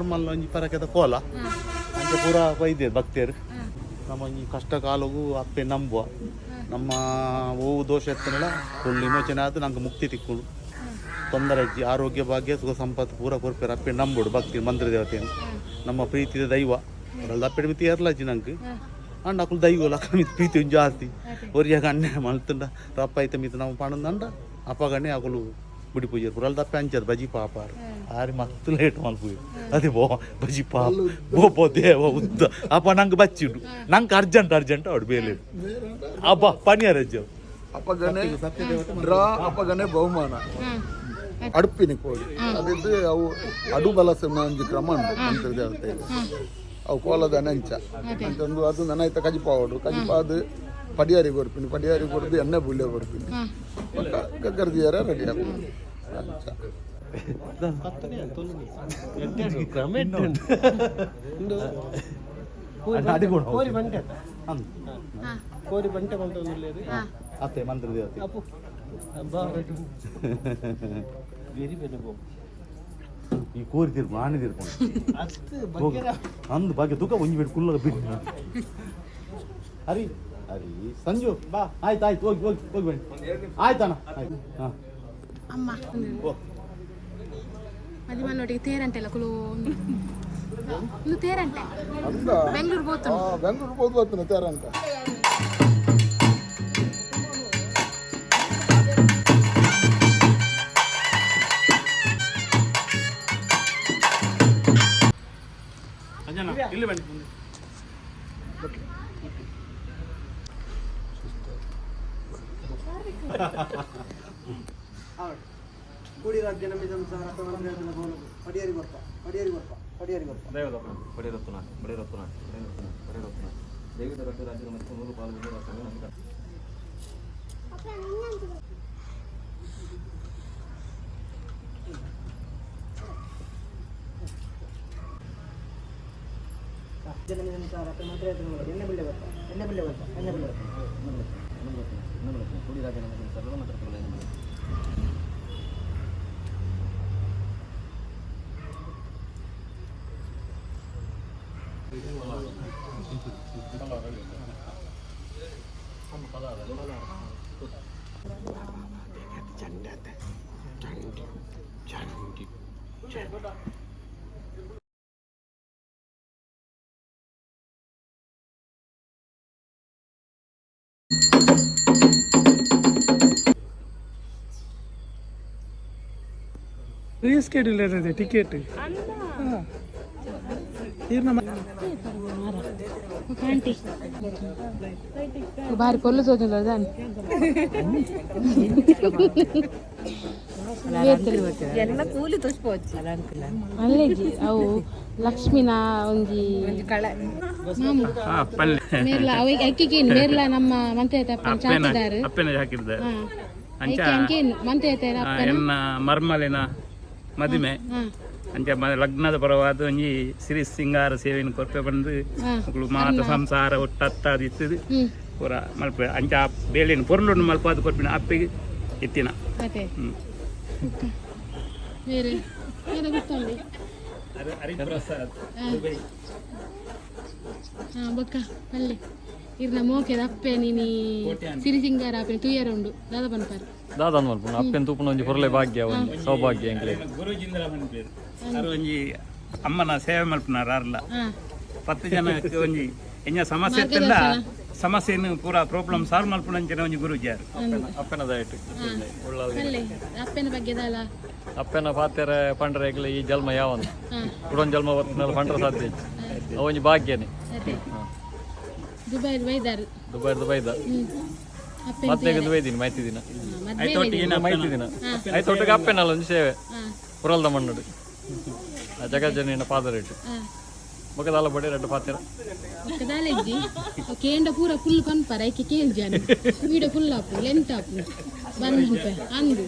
ಎನ್ನ ಮರ್ಮಲ್ಲ ಒಂಜಿ ಪರಕೆದ ಕೋಲ. ಅಂಚೆ ಪೂರ ಬೈದೆ ಭಕ್ತಿಯರು. ನಮ್ಮ ಒಂಜಿ ಕಷ್ಟ ಕಾಲಗೂ ಅಪ್ಪೆ ನಂಬುವ. ನಮ್ಮ ಓವು ದೋಷ ಎತ್ತನೆಲ್ಲ ಫುಲ್ ವಿಮೋಚನೆ ಆದ ನಂಗೆ ಮುಕ್ತಿ ತಿಕ್ಕೊಂಡು ತೊಂದರೆ ಅಜ್ಜಿ ಆರೋಗ್ಯ ಭಾಗ್ಯ ಸುಖ ಸಂಪತ್ತು ಪೂರ ಕೊರ್ಪೇರು ಅಪ್ಪೆ ನಂಬುಡು ಭಕ್ತಿ ಮಂತ್ರ ದೇವತೆಯನ್ನು. ನಮ್ಮ ಪ್ರೀತಿಯ ದೈವ. ಅವರೆಲ್ಲ ಅಪ್ಪೆ ಮಿತಿ ಏರ್ಲ ಅಜ್ಜಿ ನಂಗೆ ಅಂಡ ಅಕ್ಕಳು ದೈವ ಲಕ್ಕ ಮಿತ್ ಪ್ರೀತಿ ಜಾಸ್ತಿ. ಒರಿಯಾಗ ಅಣ್ಣ ಮಲ್ತಂಡ. ರಪ್ಪ ಐತೆ ಮಿತ್ ನಾವು ಅಪ್ಪ ಅಪ್ಪಗಣ್ಣೆ ಅಕಲು ಬಿಡಿ ಪೂಜೆ ಪುರಲ್ ದಪ್ಪೆ ಅಂಚದ ಬಜಿ ಪಾಪಾರು ಆರಿ ಮಸ್ತ್ ಲೇಟ್ ಮಲ್ಪು ಅದೇ ಬೋ ಬಜಿ ಪಾಪ ಬೋ ಬೋ ದೇವ ಉದ್ದ ಅಪ್ಪ ನಂಗೆ ಬಚ್ಚಿಡು ನಂಗೆ ಅರ್ಜೆಂಟ್ ಅರ್ಜೆಂಟ್ ಅವ್ರು ಬೇಲೆ ಅಬ್ಬ ಪನಿಯರ್ ಅಜ್ಜ ಅಪ್ಪಗನೆ ಡ್ರಾ ಅಪ್ಪಗನೆ ಬಹುಮಾನ ಅಡುಪಿನ ಕೋಳಿ ಅದಿದ್ದು ಅವು ಅಡು ಬಲಸ ಒಂಜಿ ಕ್ರಮ ಉಂಟು ಮಂತ್ರ ದೇವತೆಗೆ ಅವು ಕೋಲದ ನಂಚ ಅಂತಂದು ಅದು ನನೈತ ಕಜಿಪಾವಡು ಕಜಿಪಾದು ಪಡಿಯಾರಿ ಕೊರ್ಪಿನಿ ಪಡಿಯಾರಿ ಕೊಡ್ದು ಎಣ್ಣೆ ಬುಳ್ಳೆ ಕೊರ್ಪಿನಿ ಗರ್ದಿಯಾರ ರೆಡಿ ಆಗ್ಬೋದು ಅಂಚ ಕೋರಿ ಬಂಟೆ ಕೋರಿ ಬಂಟೆ ಬಂಟ ಅತ್ತೆ ಮಂತ್ರ ದೇವತೆ ಅಪ್ಪು ಬೇರೆ ಬೇರೆ ಬೋ ಈ ಕೋರಿ ತಿರ್ಪು ಆನೆ ತಿರ್ಕೊಂಡು ಅಷ್ಟು ಹೋಗು ಅಂದು ಬಗ್ಗೆ ತೂಕ ಒಂಜಿ ಬಿಟ್ಟು ಕುಲ್ಲಗ ಬಿಟ್ಟು ಹರಿ ಹರಿ ಸಂಜು ಬಾ ಆಯ್ತು ಆಯ್ತು ಹೋಗಿ ಹೋಗಿ ಹೋಗಿ ಬನ್ನಿ ಆಯ್ತಣ್ಣ ಆಯ್ತು ಹಾಂ ಅಮ್ಮ ಮದಿಮಲ್ಲೊಟ್ಟಿಗೆ ತೇರಂಟೆಲ್ಲ ಕುಲು ಒಂದು ತೇರಂಟೆ ಅಂದ ಬೆಂಗಳೂರು ಹೋತು ಆ, ಬೆಂಗಳೂರು ಹೋದ್ ಬರ್ತಾನೆ ತೇರ ಅಂತ ಅಂಜನ ಇಲ್ಲಿ ಬನ್ನಿ ಮುಂದೆ ರಾಜ್ಯ ನಮಗೆ ಸಂಸಾರ ಪಡಿಯಾರಿ ಗೊತ್ತ ಪಡಿಯಾರಿ ಗೊತ್ತ ಪಡಿಯಾರಿ ಗೊತ್ತ. ಬಡಿರತ್ನ ದೈವದ ರಕ್ತ ರಾಜ್ಯದ ಮತ್ತು ನೂರು ಪಾಲ್ಗೊಂಡು ರಾಷ್ಟ್ರಗಳು ನಮಗೆ ಜನ ಸಂಸಾರ ಮಾತ್ರ ಎಣ್ಣೆ ಬಿಲ್ಲೆ ಬರ್ತಾ ಎಣ್ಣೆ ಬಿಲ್ಲೆ ಬರ್ತಾ ಎಣ್ಣೆ ಬಿಲ್ಲೆ ಬರ್ತಾ ಕೂಡಿ ರಾಜ್ಯ ನಮಗೆ ಸರ್ವ ಮಾತ್ರ റീസ്കെഡിൽ ടിക്കറ്റ് ಬಾರಿ ಪೊಲ್ಲು ಸೋದಿಲ್ಲ ಅಲ್ಲೇಜಿ ಅವು ಲಕ್ಷ್ಮಿನ ಒಂಜಿ ಮೇರ್ಲ ಅವ ಅಕ್ಕಿಗೇನು ಮೇರ್ಲ ನಮ್ಮ ಮಂತ್ರಿ ಮಂತ್ರಿ ಎನ್ನ ಮರ್ಮಲಿನ ಮದುವೆ ಅಂಚ ಮನೆ ಲಗ್ನದ ಪರವಾದ ಒಂಜಿ ಸಿರಿ ಸಿಂಗಾರ ಸೇವೆಯನ್ನು ಕೊರ್ಪೆ ಬಂದು. ಮಕ್ಕಳು ಮಾತ ಸಂಸಾರ ಒಟ್ಟತ್ತಾದಿತ್ತದು ಇತ್ತದು. ಪೂರ ಮಲ್ಪ ಅಂಚ ಬೇಳೆಯನ್ನು ಪೊರ್ಲುಂಡು ಮಲ್ಪಾದ ಕೊರ್ಪಿನ ಅಪ್ಪಿಗೆ ಎತ್ತಿನ. ಹಾ. ಬೊಕ್ಕ ಅಲ್ಲೇ. ಇರ್ನ ಮೋಕೆದ ಅಪ್ಪೆ ನೀನಿ ಸಿರಿಸಿಂಗಾರ ಅಪ್ಪೆ ತುಯ್ಯರ ಉಂಡು ದಾದ ಪನ್ಪಾರು ದಾದನ್ ಮಲ್ಪುನ ಅಪ್ಪೆನ್ ತೂಪುನ ಒಂಜಿ ಪೊರ್ಲೆ ಭಾಗ್ಯ ಒಂಜಿ ಸೌಭಾಗ್ಯ ಎಂಕ್ಲೆ ಗುರುಜಿಂದ್ರ ಮನ್ಪೇರು ಅರು ಒಂಜಿ ಅಮ್ಮನ ಸೇವೆ ಮಲ್ಪುನ ಅರ್ಲ ಹಾ. ಪತ್ತು ಜನಕ್ಕೆ ಒಂಜಿ ಎಂಜ ಸಮಸ್ಯೆ ಇತ್ತಂಡ ಸಮಸ್ಯೆಯನ್ನು ಪೂರ ಪ್ರಾಬ್ಲಮ್ ಸಾಲ್ವ್ ಮಲ್ಪುನಂಚಿನ ಒಂಜಿ ಗುರುಜಿ ಯಾರು ಅಪ್ಪೆನ ದಯಟು ಅಪ್ಪನ ಬಗ್ಗೆ ಅಪ್ಪನ ಪಾತೆರ ಪಂಡ್ರೆ ಎಂಕ್ಲೆ ಈ ಜನ್ಮ ಯಾವನು? ಉಡೊಂದು ಜನ್ಮ ಹೊತ್ತಿನಲ್ಲಿ ಪಂಡ್ರ ಸಾಧ್ಯ ಅವನಿ ಭಾಗ್ಯನೇ. ದುಬೈ ಬೈದಾರು. ದುಬೈ ದುಬೈದ ಮದ್ವೆಗೆ ದುಬೈದಿನಿ ಮಾಹಿತಿ ದಿನ. ಮಾಹಿತಿ ದಿನ. ಆಯ್ತು ಒಟ್ಟಿಗೆ ಅಪ್ಪೆನಲ್ಲ ಒಂದು ಸೇವೆ. ಪುರಲ್ದ ಮಣ್ಣುಡು. ಆ ಜಗಜ್ಜನಿನ ಪಾದ ರೇಟು ಮುಖದಾಲ ಬಡಿ ರೆಡ್ಡು ಪಾತ್ರ. ಕೇಂಡ ಪೂರ ಫುಲ್ ಕೊನ್ಪರ ಐಕೆ ಕೇಲ್ ಜಾನ. ವೀಡಿಯೋ ಫುಲ್ ಆಪು ಲೆಂತ್ ಆಪು ಬಂದು ಅಂದು.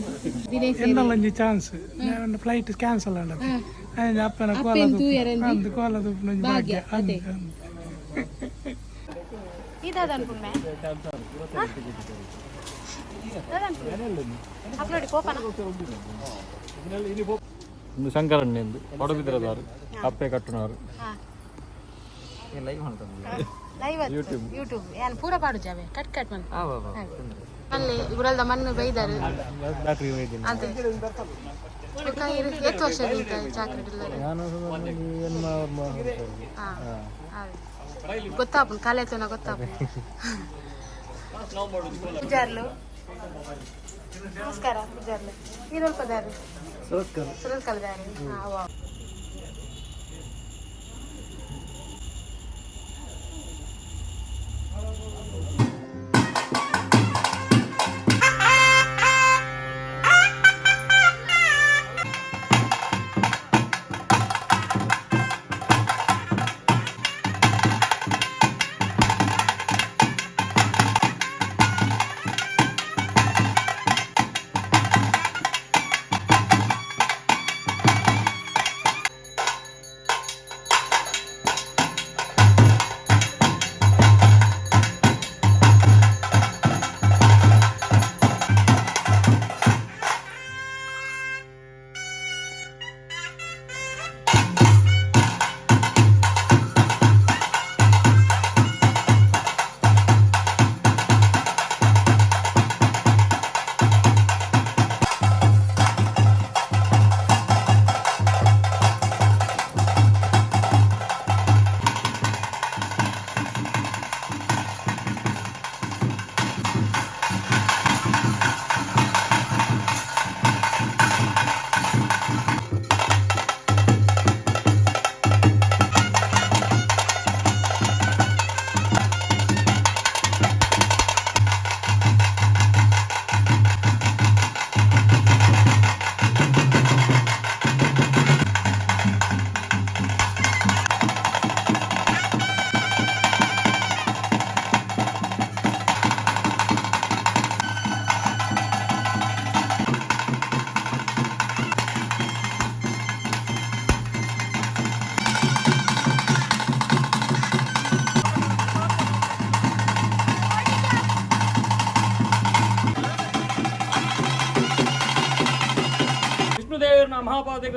ದಿನೇಶ್ ಎಂದಲ್ಲ ಒಂಜಿ ಚಾನ್ಸ್ ಫ್ಲೈಟ್ ಕ್ಯಾನ್ಸಲ್ ಆಂಡದು ಅಪ್ಪನ ಅಪ್ಪೆನ್ ತೂಯರಂದಿ ಅಂದು ಕೋಲದ ಒಂಜಿ ಭಾಗ್ಯ. ಭಾಗ್ಯ ಅದೇ. ಅಂದು ಇದಾದ ಅನ್ಕೊಂಡೆ. ಒಂದು ಶಂಕರಣ್ಣೆಂದು ಪಡುಬಿದ್ರದಾರು ಅಪ್ಪೆ ಕಟ್ಟುನವರು. ಲೈವ್ ಯೂಟ್ಯೂಬ್ ಯೂಟ್ಯೂಬ್ ಏನು ಪೂರ ಪಾಡು ಜಾವೆ ಕಟ್ ಕಟ್ ಮನ್ ಅಲ್ಲಿ ಇವರೆಲ್ಲ ಮಣ್ಣು ಬೇಯ್ದಾರೆ ಎಷ್ಟು ವರ್ಷದಿಂದ ಚಾಕ್ಲೇಟ್ ಇಲ್ಲ ಗೊತ್ತಾಪು ಕಾಲೇತನ ಗೊತ್ತಾಪು నమస్కారం నమస్ಕಾರ పూజార్లు ఈరోజు కదారు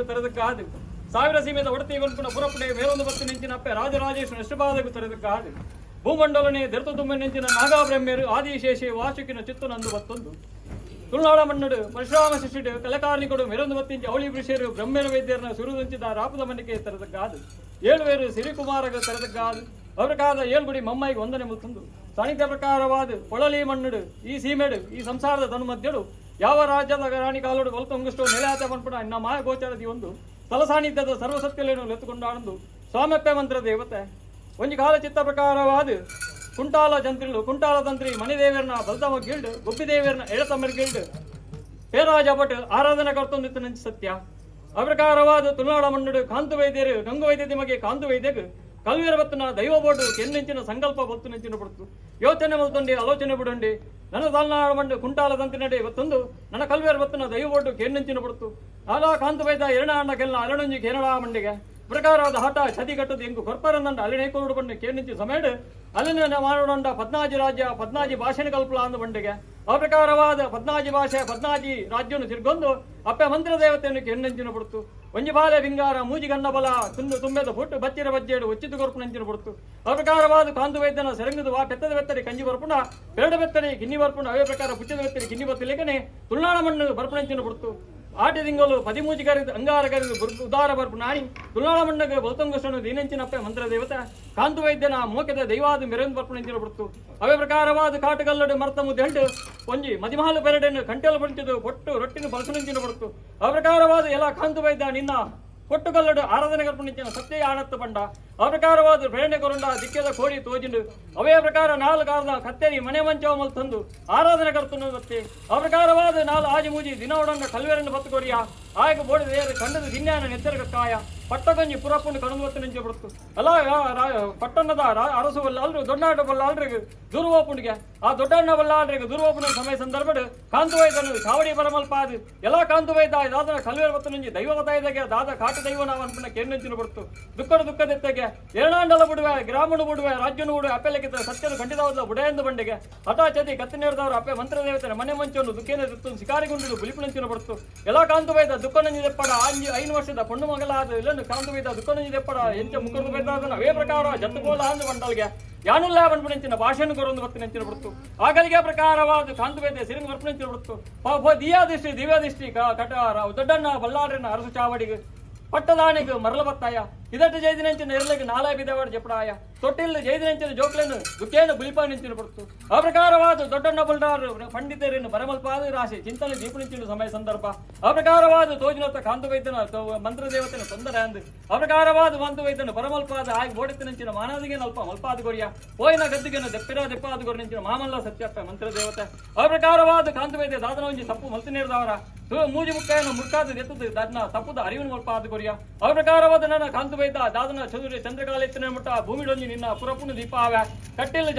ತೆರೆದಕ್ಕಾದು ಸಾವಿರ ಸೀಮೆದ ಒಡತಿಗೊಂಡು ಪುರಪುಡೆ, ಮೇಲೊಂದು ಬತ್ತು ನಿಂಚಿನ ಅಪ್ಪೆ, ರಾಜರಾಜೇಶ್ವರ ಅಷ್ಟಪಾದೆಗೂ ಕಾದು ಭೂಮಂಡಲನೆ ತುಂಬ ನಿಂಚಿನ ನಾಗಾಬ್ರಹ್ಮ್ಯರು ವಾಸುಕಿನ ಚಿತ್ತನಂದು ಬತ್ತೊಂದು ತುಳುನಾಡ ಮಣ್ಣಡು ಪರಶುರಾಮ ಶಿಷ್ಯುಡು, ಕಲಕಾರ್ನಿಕಡು ಮೆರೊಂದು ಬತ್ತಿಂಚಿ ಅವಳಿ ವೃಷಿಯರು ಬ್ರಹ್ಮೇರ ವೈದ್ಯರನ್ನ ಸುರುದಂಚಿದ ರಾಪದ ಮನೆಗೆ ತೆರೆದಕ್ಕಾದು ಏಳುವೇರು ಸಿರಿಕುಮಾರಗ ತೆರೆದಕ್ಕಾದು ಅವರಕಾದ ಏಳ್ಗುಡಿ ಮಮ್ಮಾಯಿಗೆ ಒಂದನೆ ಮುತ್ತಂದು. ಸಾಣಿಧ್ಯ ಪ್ರಕಾರವಾದ ಪೊಳಲಿ ಮಣ್ಣುಡು ಈ ಸೀಮೆಡು, ಈ ಸಂಸಾರದ ತನು ಮಧ್ಯಡು ಯಾವ ರಾಜ್ಯದ ರಾಣಿ ಕಾಲೋಡು ಒಲ್ತೊಂಗಷ್ಟು ನೆಲೆಯಾತ ಇನ್ನ ಮಾಯ ಗೋಚರದಿ ಒಂದು ತಲಸಾನಿದ್ದದ ಸರ್ವಸತ್ಯಲೇನು ಎತ್ತುಕೊಂಡಾಣಂದು ಸ್ವಾಮಪ್ಯ ಮಂತ್ರ ದೇವತೆ. ಒಂಜಿ ಕಾಲ ಚಿತ್ತ ಪ್ರಕಾರವಾದ ಕುಂಟಾಲ ಜಂತ್ರಿಲು ಕುಂಟಾಲ ತಂತ್ರಿ ಮಣಿದೇವರನ ಬಲ್ತಮ ಗಿಲ್ಡ್ ಗುಬ್ಬಿದೇವರನ ಎಳತಮ್ಮರ್ ಗಿಲ್ಡ್. ಪೇರಾಜ ಭಟ್, ಆರಾಧನೆ ಕರ್ತೊಂದಿತ್ತು ನಂಚಿ ಸತ್ಯ. ಅಪ್ರಕಾರವಾದ ತುಳುನಾಡ ಮಣ್ಣುಡು ಕಾಂತು ವೈದ್ಯರು, ಗಂಗು ವೈದ್ಯ ನಿಮಗೆ ಕಾಂತು ವೈದ್ಯಗ್. ಕಲ್ವೀರ ಬತ್ತನ ದೈವ ಬೋರ್ಡು ಕೆನ್ನೆಂಚಿನ ಸಂಕಲ್ಪ ಬತ್ತು ನೆಂಚಿನ ಯೋಚನೆ ಮಲ್ತೊಂಡಿ, ಆಲೋಚನೆ ಬಿಡಂಡಿ. ನನ್ನ ತಲ್ನಾಡ ಕುಂಟಾಲ ತಂತಿನಡೆ ಇವತ್ತೊಂದು. ನನ್ನ ಕಲ್ವೇರ್ ಬತ್ತನ ನಾ ಬೋರ್ಡು ಕೆನ್ನೆಂಚಿನ ಪಡ್ತು ಅಲಾ ಕಾಂತ ಬೈದ ಎರಡ ಅಣ್ಣ ಕೆಲ್ಲ ಅಲಣಂಜಿ ಕೇರಳ ಮಂಡಿಗೆ ಪ್ರಕಾರವಾದ ಹಠ ಚದಿಗಟ್ಟದು ಎಂಗು ಕೊರ್ಪರನ್ನಂಡ ಅಲ್ಲಿನೇ ಕೋಡು ಬಂಡೆ ಕೇರ್ನಿಂಚಿ ಸಮೇಡು. ಅಲ್ಲಿನ ಮಾಡೋಣ ಪದ್ನಾಜಿ ರಾಜ್ಯ, ಪದ್ನಾಜಿ ಭಾಷೆನ ಕಲ್ಪಲ ಅಂದು ಬಂಡೆಗೆ ಆ ಪ್ರಕಾರವಾದ ಪದ್ನಾಜಿ ಭಾಷೆ, ಪದ್ನಾಜಿ ರಾಜ್ಯವನ್ನು ತಿರ್ಗೊಂದು ಅಪ್ಪೆ ಮಂತ್ರ ದೇವತೆಯನ್ನು ಕೆನ್ನಂಚಿನ ಬಿಡ್ತು ಒಂಜಿ ಬಾಲೆ ಬಿಂಗಾರ ಮೂಜಿ ಗನ್ನಬಲ ಬಲ, ತುಂಡು ತುಂಬೆದ ಪುಟ್ಟು ಬಚ್ಚಿರ ಬಜ್ಜೆಡು ಒಚ್ಚಿತು ಕೊರ್ಪು ನಂಚಿನ ಬುಡ್ತು. ಅಪಕಾರವಾದ ಕಾಂದು ವೈದ್ಯನ ಸೆರಂಗದು ವಾ ಪೆತ್ತದ ಬೆತ್ತರಿ ಕಂಜಿ ಬರ್ಪುಣ, ಬೆರಡ ಬೆತ್ತರಿ ಗಿನ್ನಿ ಬರ್ಪುಣ, ಅವೇ ಪ್ರಕಾರ ಪುಚ್ಚದ ಬೆತ್ತರಿ ಗಿನ್ನಿ ಬತ್ತಲಿಕನೆ ತುಳುನಾಡ ಮಣ್ಣು ಬರ್ಪು ನಂಚಿನ ಬಿಡ್ತು. ಆಟಿ ತಿಂಗಳು ಪದಿಮೂಜಿ ಕರೆದು, ಅಂಗಾರ ಕರೆದು ಬುರ್ಕು ಉದಾರ ಬರ್ಪು ನಾಣಿ ತುಳುನಾಡ ಮಣ್ಣಗೆ ಬೌತಂಗಷ್ಟನು ದೀನಂಚಿನಪ್ಪ ಮಂತ್ರ ದೇವತೆ. ಕಾಂತು ವೈದ್ಯನ ಮೋಕದ ದೈವಾದ ಮೆರೆಂದು ಬರ್ಪು ನಂಚಿನ ಬಿಡ್ತು. ಅವೇ ಪ್ರಕಾರವಾದ ಕಾಟಗಲ್ಲಡು ಮರ್ತ ಮುದ್ದೆಂಡು ಒಂಜಿ ಮದಿಮಹಾಲು ಬೆರಡನ್ನು ಕಂಟೆಲು ಬಳಿಸಿದು ಕೊಟ್ಟು ರೊಟ್ಟಿನ ಬಳಸಲಿಂಚಿನ ಬಿಡ್ತು. ಅವೆ ಪ್ರಕಾರವಾದ ಎಲ್ಲ ಕಾಂತು ವೈದ್ಯ ನಿನ್ನ ಕೊಟ್ಟುಗಲ್ಲಡು ಆರಾಧನೆ ಕರ್ಪಣಿಂಚಿನ ಸತ್ಯ ಆನತ್ತು ಬಂಡ ಆ ಪ್ರಕಾರವಾದ ಪ್ರೇರಣೆ ಕೊರಂಡ ದಿಕ್ಕದ ಕೋಡಿ ತೋಜಿಂಡು. ಅವೇ ಪ್ರಕಾರ ನಾಲ್ ಕಾಲದ ಕತ್ತೇರಿ ಮನೆ ಮಂಚವಮಲ್ ತಂದು ಆರಾಧನೆ ಕರ್ತನು ಮತ್ತೆ ಆ ಪ್ರಕಾರವಾದ ನಾಲ್ ಆಜಿ ಮೂಜಿ ದಿನ ಒಡಂಗ ಕಲ್ವೇರನ್ನು ಬತ್ತು ಕೊರಿಯ. ಆಗ ಬೋಡಿದ ಏರು ಕಂಡದ ದಿನ್ಯಾನ ನೆತ್ತರಗ ಕಾಯ. ಪಟ್ಟಗಂಜಿ ಪುರಪ್ಪನ್ನು ಕಣದು ಬತ್ತು ನಿಂಚೆ ಬಿಡ್ತು. ಅಲ್ಲ ಪಟ್ಟಣದ ಅರಸು ಬಲ್ಲ ಅಲ್ರು ದೊಡ್ಡಾಟ ಬಲ್ಲ ದುರ್ವೋಪುಣಿಗೆ ಆ ದೊಡ್ಡಣ್ಣ ಬಲ್ಲ ಅಲ್ರಿಗೆ ದುರ್ವೋಪುಣ ಸಮಯ ಸಂದರ್ಭಡ್ ಕಾಂತು ವೈದ್ಯನು ಕಾವಡಿ ಬರಮಲ್ಪಾದ. ಎಲ್ಲ ಕಾಂತು ವೈದ್ಯ ದಾದ ಕಲ್ವೇರ್ ಬತ್ತು ನಿಂಜಿ ದೈವ ತಾಯಿದಾಗೆ ದಾದ ಕಾಟ ದೈವ ನಾವು ಅನ್ಪುಣ ಕೆನ್ನಂಚಿನ ಬಿಡ್ತು. ದುಃಖದ ಬಂಡೆಗೆ ಏರಣಾಂಡಲ ಬಿಡುವೆ ಗ್ರಾಮಣ ಬಿಡುವೆ, ರಾಜ್ಯನು ಬಿಡುವೆ ಅಪ್ಪೆಲೆಕ್ಕಿದ್ದ ಸತ್ಯದ ಖಂಡಿತವಾದ ಬುಡೆಯೆಂದು ಬಂಡೆಗೆ. ಹಠಾಚತಿ ಕತ್ತಿ ನೇರದವರು ಅಪ್ಪೆ ಮಂತ್ರ ದೇವತೆ ಮನೆ ಮಂಚವನ್ನು ದುಃಖೇನ ತಿತ್ತು ಶಿಕಾರಿಗೊಂಡಿದ್ದು ಬುಲಿಪುಣಂಚಿನ ಬಡ್ತು. ಎಲ್ಲ ಕಾಂತು ಬೈದ ದುಃಖ ಪಡ, ಆಂಜಿ ಐದು ವರ್ಷದ ಪಣ್ಣು ಮಗಲಾದ ಇಲ್ಲೊಂದು ಕಾಂತು ಬೈದ ದುಃಖ ನಂಜಿದೆಪ್ಪಡ ಎಂಚ ಮುಖದ ಬೈದಾದ ಅವೇ ಪ್ರಕಾರ ಜತ್ತುಗೋಲ ಅಂದು ಬಂಡಲ್ಗೆ. ಯಾನುಲ್ಲ ಬಂದ್ಬಿಡಂಚಿನ ಭಾಷೆಯನ್ನು ಕೊರೊಂದು ಬರ್ತಿನಂಚಿನ ಬಿಡ್ತು. ಆಗಲಿಗೆ ಪ್ರಕಾರವಾದ ಕಾಂತು ಬೈದ ಸಿರಿಂಗ್ ಬರ್ಪಣಂಚಿನ ಬಿಡ್ತು. ಪಾಪ ದಿಯಾದಿಷ್ಟಿ, ದಿವ್ಯಾದಿಷ್ಟಿ ಕಟಾರ ದೊಡ್ಡಣ್ಣ ಬಲ್ಲಾಡ್ರನ್ನ ಅರಸು ಚಾವಡಿಗೆ, ಪಟ್ಟದಾಣಿಗೆ ಮರಲ ಬತ್ತಾಯ. ಇದಟ್ಟು ಜೈದಿನಂಚಿನ ಎರಲಿಗೆ ನಾಲಾ ಬಿದವಾಡ ಜಪಡಾಯ. ತೊಟ್ಟಿಲ್ಲ ಜೈದಿನಂಚಿನ ಜೋಕ್ಲೆನ್ ದುಃಖೇನ ಬುಲಿಪ ನಿಂಚಿನ ಬಿಡ್ತು ಆ ಪ್ರಕಾರವಾದ ದೊಡ್ಡಣ್ಣ ಬಲ್ಲಾರು ಪಂಡಿತರನ್ನು ಬರಮಲ್ಪಾದ ರಾಶಿ ಚಿಂತನೆ ದೀಪನಿಂಚಿನ ಸಮಯ ಸಂದರ್ಭ. ಆ ಪ್ರಕಾರವಾದ ತೋಜಿನತ್ತ ಕಾಂತು ವೈದ್ಯನ ತೋ- ಮಂತ್ರ ದೇವತೆನ ತೊಂದರೆ ಅಂದು. ಆ ಪ್ರಕಾರವಾದ ಮಂತು ವೈದ್ಯನ ಬರಮಲ್ಪಾದ ಆಗಿ ಓಡಿತ್ತಿನಂಚಿನ ಮಾನದಿಗೆ ಅಲ್ಪ ಮಲ್ಪಾದ ಗೊರಿಯ. ಪೋಯಿನ ಗದ್ದಿಗೆನ ದೆಪ್ಪಿರ ದೆಪ್ಪಾದ ಗೊರಿನಿಂಚಿನ ಮಾಮಲ್ಲ ಸತ್ಯಪ್ಪ ಮಂತ್ರ ದೇವತೆ ಆ ಪ್ರಕಾರವಾದ ಕಾಂತು ದಾದನ ಒಂಜಿ ತಪ್ಪು ಮಲ್ತು ನೀಡಿದವರ ಮೂಜಿ ಮುಕ್ಕಾಯನ ಮುರ್ಕಾದ ದನ್ನ ತಪ್ಪುದ ಅರಿವಿನ ಮಲ್ಪಾದ ಗೊರಿಯ. ಆ ಪ್ರಕಾರವಾದ ನನ್ನ ವೈದ್ಯ ದಾದನ ಚದುರಿ ಚಂದ್ರಕಾಲ ಎತ್ತಿನ ಮುಟ್ಟ ಭೂಮಿಡೊಂಜಿ ನಿನ್ನ ಪುರಪುಣ ದೀಪ ಆವ ಕಟ್ಟಿಲ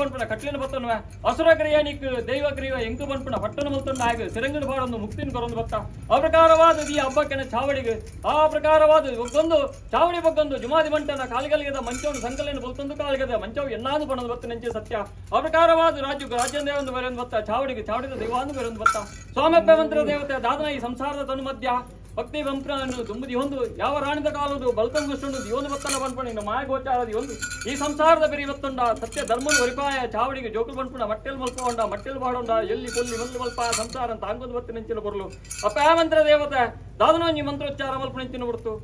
ಬಂಡ್ಪುಣ ಕಟ್ಲಿನ ಬತ್ತನ್ವ. ಅಸುರ ನೀ ದೈವ ಕ್ರಿಯ ಎಂಕು ಬನ್ಪುಣ ಪಟ್ಟಣ ಮಲ್ತಂಡ ಆಗ ಸಿರಂಗನ ಬಾಡೊಂದು ಮುಕ್ತಿನ ಕೊರೊಂದು ಬತ್ತ. ಆ ಪ್ರಕಾರವಾದ ಈ ಹಬ್ಬಕ್ಕೆನ ಚಾವಡಿಗೆ, ಆ ಪ್ರಕಾರವಾದ ಒಗ್ಗೊಂದು ಚಾವಡಿ ಬಗ್ಗೊಂದು ಜುಮಾದಿ ಮಂಟನ ಕಾಲಿಗಲಿಗದ ಮಂಚವನ್ನು ಸಂಕಲನ ಬಲ್ತೊಂದು ಕಾಲಿಗದ ಮಂಚವು ಎನ್ನಾದು ಬಣ್ಣದ ಬತ್ತ ನೆಂಚೆ ಸತ್ಯ. ಆ ಪ್ರಕಾರವಾದ ರಾಜ್ಯ ರಾಜ್ಯ ಒಂದು ಬರೆಯೊಂದು ಬತ್ತ, ಚಾವಡಿಗೆ ಚಾವಡಿದ ದೈವಾನು ಬರೆಯೊಂದು ಬತ್ತ. ಸ್ವಾಮಿ ಮಂತ್ರ ದೇವತೆ, ದಾದನ ಈ ಸಂಸಾರದ ತನು ಮಧ್ಯ ಭಕ್ತಿ ಬಂಪ್ರನ್ನು ತುಂಬುದಿ ಒಂದು ಯಾವ ರಾಣಿದ ಕಾಲದು ಬಲ್ಕಂಗುಷ್ಟುಂಡು ದಿವೊಂದು ಬತ್ತನ ಬಂದ್ಪಣ ಇನ್ನು ಮಾಯ ಗೋಚಾರದಿ ಒಂದು ಈ ಸಂಸಾರದ ಬೆರಿ ಇವತ್ತುಂಡ ಸತ್ಯ ಧರ್ಮದ ಒರಿಪಾಯ ಚಾವಡಿಗೆ ಜೋಕುಲು ಬಂದ್ಪುಣ ಮಟ್ಟೆಲ್ ಮಲ್ಪೊಂಡ ಮಟ್ಟೆಲ್ ಬಾಡೊಂಡ, ಎಲ್ಲಿ ಕೊಲ್ಲಿ ಒಂದು ಮಲ್ಪ ಸಂಸಾರ ಅಂತ ಅಂಗೊಂದು ಬತ್ತಿ ನೆಂಚಿನ ಬರಲು ಅಪ್ಪ ಮಂತ್ರ ದೇವತೆ ದಾದನೊಂಜಿ ಮಂತ್ರೋಚ್ಚಾರ ಮಲ್ಪನೆಂಚಿನ ಬಿಡ್ತು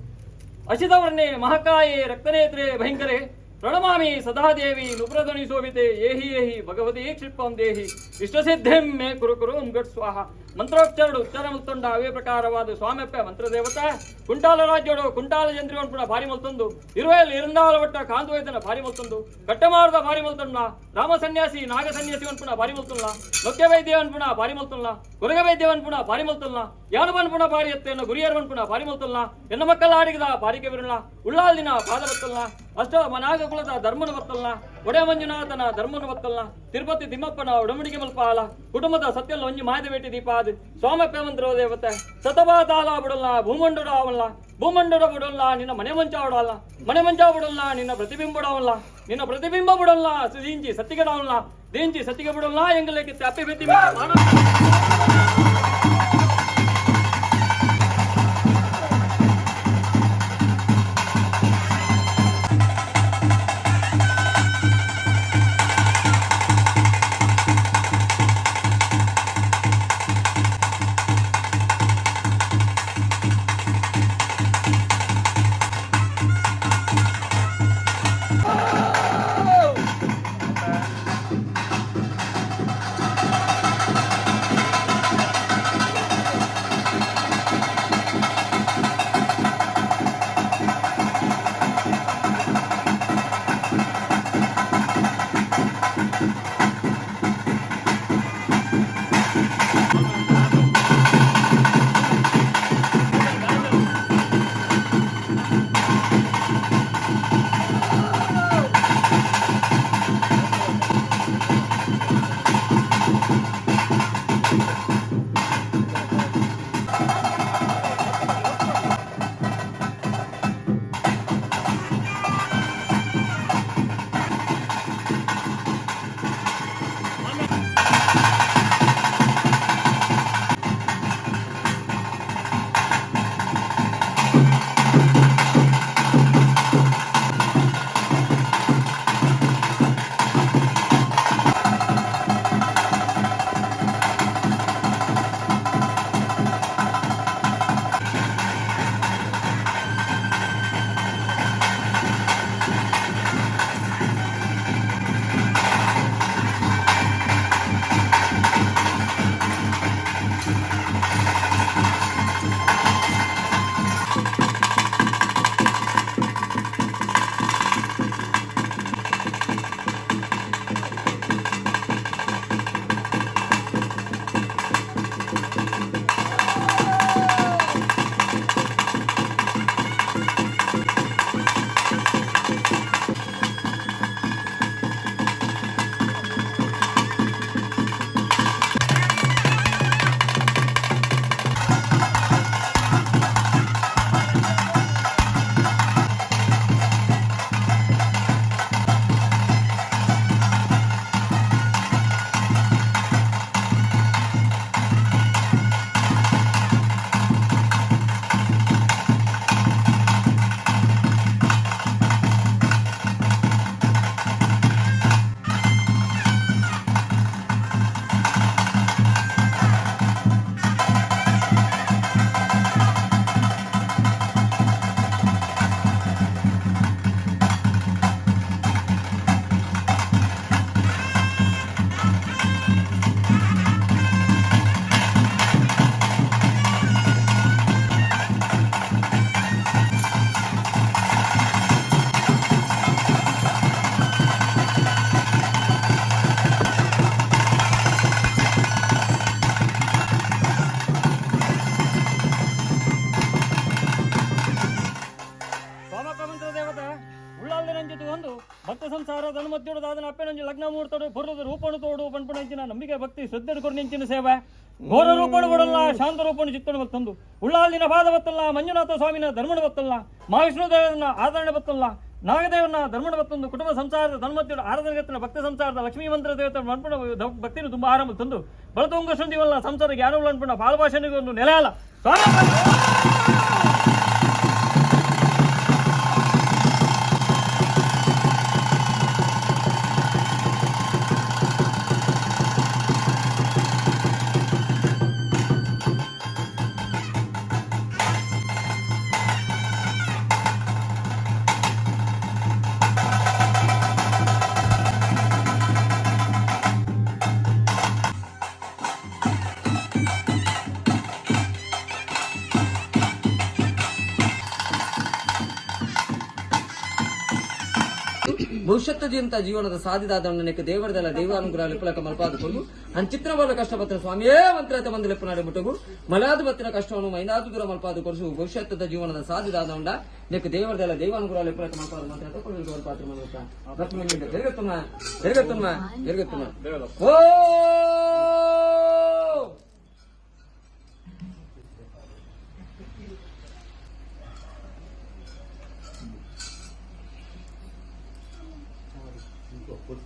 ಅಶಿತವರ್ಣೆ, ಮಹಾಕಾಯೆ, ರಕ್ತನೇತ್ರೆ, ಭಯಂಕರೆ ಪ್ರಣಮಾಮಿ ಸದಾದೇವಿ ನುಬ್ರಧ್ವನಿ ಶೋಭಿತೆ ಏಹಿ ಏಹಿ, ಭಗವತಿ ಕ್ಷಿಪ್ಪಂ ದೇಹಿ, ಇಷ್ಟಸಿದ್ಧಿಂ ಮೇ ಕುರು ಕುರು ಉಂಗಟ್ ಸ್ವಾಹ. ಮಂತ್ರೋಚ್ಚಾರಡು, ಉಚ್ಚಾರ ಮಲ್ತೊಂಡ ಅವೇ ಪ್ರಕಾರವಾದ ಸ್ವಾಮ್ಯಪ್ಪ ಮಂತ್ರ ದೇವತೆ ಕುಂಟಾಲ ರಾಜ್ಯೋಡು, ಕುಂಟಾಲ ಜಂತ್ರಿ ಪುಣ ಭಾರಿ ಮಲ್ತೊಂದು. ಇರುವೆಯಲ್ಲಿ ಇರಂದಾಲ ಒಟ್ಟ ಕಾಂತು ವೈದ್ಯನ ಭಾರಿ ಮಲ್ತೊಂದು. ಕಟ್ಟಮಾರದ ಭಾರಿ ಮಲ್ತೊಂಡ ರಾಮ ಸನ್ಯಾಸಿ, ನಾಗ ಸನ್ಯಾಸಿ ಅನ್ಪುಣ ಭಾರಿ ಮಲ್ತೊಲ್ಲ ಲೊಕ್ಕೆ ವೈದ್ಯ ಅನ್ಪುಣ ಭಾರಿ ಮಲ್ತೊಲ್ಲ ಗುರುಗ ವೈದ್ಯ ಅನ್ಪುಣ ಭಾರಿ ಮಲ್ತೊಲ್ಲ ಯಾನು ಬನ್ಪುಣ ಭಾರಿ ಎತ್ತೆಯನ್ನು ಗುರಿಯರ್ ಅನ್ಪುಣ ಭಾರಿ ಮಲ್ತೊಲ್ಲ ಹೆಣ್ಣು ಮಕ್ಕಳ ಆಡಿಗದ ಭಾರಿಗೆ ಬಿರಲ್ಲ ಉಳ್ಳಾಲ್ದಿನ ಪಾದ ಬತ್ತಲ್ಲ ಅಷ್ಟ ಮನಾಗ ಕುಲದ ಧರ್ಮನ ಬತ್ತಲ್ನ ಒಡೆ ಮಂಜುನಾಥನ ಧರ್ಮನ ಬತ್ತಲ್ನ, ತಿರುಪತಿ ತಿಮ್ಮಪ್ಪನ ಒಡಮಡಿಗೆ ಮಲ್ಪ ಆಲ, ಕುಟುಂಬದ ಸತ್ಯಲ್ಲ ಒಂಜಿ ಮಾಯದ ಬೇಟಿ ದೀಪ ಅದು ಸೋಮಪ್ಪ ಮಂತ್ರ ದೇವತೆ, ಸತಬಾ ತಾಲ ಬಿಡಲ್ಲ ಭೂಮಂಡುಡ ಅವಲ್ಲ ಭೂಮಂಡುಡ ಬಿಡಲ್ಲ ನಿನ್ನ ಮನೆ ಮಂಚ ಬಿಡಲ್ಲ ಮನೆ ಮಂಚ ಬಿಡಲ್ಲ ನಿನ್ನ ಪ್ರತಿಬಿಂಬ ಬಿಡವಲ್ಲ ನಿನ್ನ ಪ್ರತಿಬಿಂಬ ಬಿಡಲ್ಲ ದೀಂಚಿ ಸತ್ತಿಗೆಡವಲ್ಲ ದೀಂಚಿ ಸತ್ತಿಗೆ ಬಿಡಲ್ಲ ಎಂಗಲೇಕಿ ಅಪ್ಪಿ ಬೆತ್ತಿ ದಾದನ ಅಪ್ಪೆನಂಜಿ ಲಗ್ನ ಮುಹೂರ್ತೋಡು ಪುರದ ರೂಪಣ ತೋಡು ಪಂಪಣಂಚಿನ ನಂಬಿಕೆ ಭಕ್ತಿ ಶ್ರದ್ಧೆಡು ಕೊರ್ನಿಂಚಿನ ಸೇವೆ. ಘೋರ ರೂಪಣ ಕೊಡಲ್ಲ ಶಾಂತ ರೂಪಣ ಚಿತ್ತಣ ಬತ್ತಂದು ಉಳ್ಳಾಲಿನ ಪಾದ ಬತ್ತಲ್ಲ ಮಂಜುನಾಥ ಸ್ವಾಮಿನ ಧರ್ಮಣ ಬತ್ತಲ್ಲ ಮಹಾವಿಷ್ಣು ದೇವನ ಆದರಣೆ ಬತ್ತಲ್ಲ ನಾಗದೇವನ ಧರ್ಮಣ ಬತ್ತೊಂದು ಕುಟುಂಬ ಸಂಸಾರದ ಧರ್ಮತ್ಯೋಡು ಆರಾಧನೆಗತ್ತಿನ ಭಕ್ತ ಸಂಸಾರದ ಲಕ್ಷ್ಮೀ ಮಂತ್ರ ದೇವತೆ ಅನ್ಪಣ ಭಕ್ತಿನ ತುಂಬಾ ಆರಂಭ ತಂದು ಬಳತೊಂಗ ಸಂಸಾರ ಜ್ಞಾನವುಳ್ಳ ಅನ್ಪಣ ಪಾಲಭಾಷೆನಿಗೆ ಒಂದು ನೆಲೆ ಅಲ್ಲ. ಸ್ವಾಮಿ! ಭವಿಷ್ಯತ್ತದಿಂತ ಜೀವನದ ಸಾಧಿದಾದವನಕ್ಕೆ ದೇವರದಲ್ಲ ದೈವಾನುಗ್ರಹ ಲೆಪ್ಪಲಕ ಮಲ್ಪಾದುಕೊಂಡು ಅಂಚಿತ್ರವಾದ ಕಷ್ಟಪತ್ರ ಸ್ವಾಮಿಯೇ ಮಂತ್ರತ ಮಂದಿ ಲೆಪ್ಪ ನಾಡಿ ಮುಟ್ಟಗು. ಮಲಾದ ಬತ್ತಿನ ಕಷ್ಟವನ್ನು ಮೈನಾದು ದೂರ ಮಲ್ಪಾದು ಕೊಡಿಸು ಭವಿಷ್ಯತ್ತದ ಜೀವನದ ಸಾಧಿದಾದವಂಡ ನೆಕ್ ದೇವರದಲ್ಲ ದೈವಾನುಗ್ರಹ ಲೆಪ್ಪಲಕ ಮಲ್ಪಾದು ಮಲ್ಪಾದ ಮಾತ್ರ ಪಾತ್ರ ಮಾಡುತ್ತಾ ಜರುಗತ್ತುಮ್ಮ ಜರುಗತ್ತುಮ್ಮ ಜರುಗತ್ತುಮ್ಮ ಓ Вот